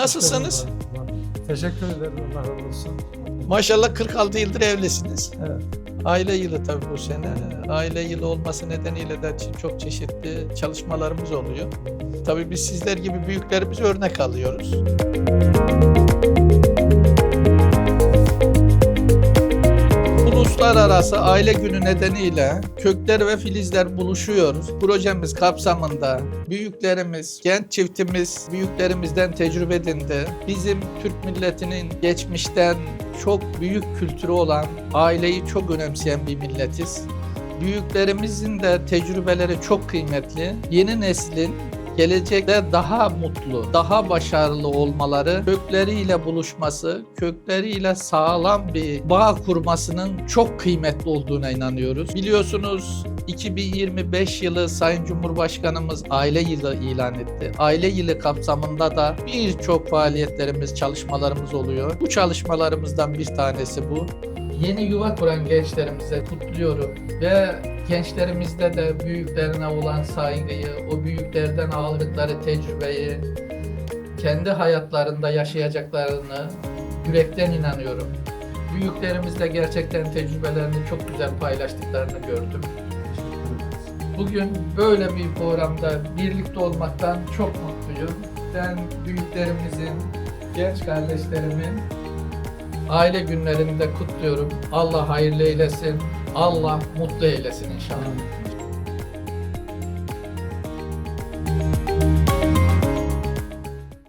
Nasılsınız? Teşekkür ederim. Allah razı olsun. Maşallah 46 yıldır evlisiniz. Evet. Aile yılı tabii bu sene. Aile yılı olması nedeniyle de çok çeşitli çalışmalarımız oluyor. Tabii biz sizler gibi büyüklerimize örnek alıyoruz. Uluslararası Aile Günü nedeniyle kökler ve filizler buluşuyoruz. Projemiz kapsamında büyüklerimiz, genç çiftimiz büyüklerimizden tecrübe edindi. Bizim Türk milletinin geçmişten çok büyük kültürü olan, aileyi çok önemseyen bir milletiz. Büyüklerimizin de tecrübeleri çok kıymetli. Yeni neslin gelecekte daha mutlu, daha başarılı olmaları, kökleriyle buluşması, kökleriyle sağlam bir bağ kurmasının çok kıymetli olduğuna inanıyoruz. Biliyorsunuz 2025 yılı Sayın Cumhurbaşkanımız aile yılı ilan etti. Aile yılı kapsamında da birçok faaliyetlerimiz, çalışmalarımız oluyor. Bu çalışmalarımızdan bir tanesi bu. Yeni yuva kuran gençlerimize kutluyorum ve gençlerimizde de büyüklerine olan saygıyı, o büyüklerden aldıkları tecrübeyi, kendi hayatlarında yaşayacaklarını yürekten inanıyorum. Büyüklerimizle gerçekten tecrübelerini çok güzel paylaştıklarını gördüm. Bugün böyle bir programda birlikte olmaktan çok mutluyum. Ben büyüklerimizin, genç kardeşlerimin aile günlerinde kutluyorum. Allah hayırlı eylesin. Allah mutlu eylesin inşallah.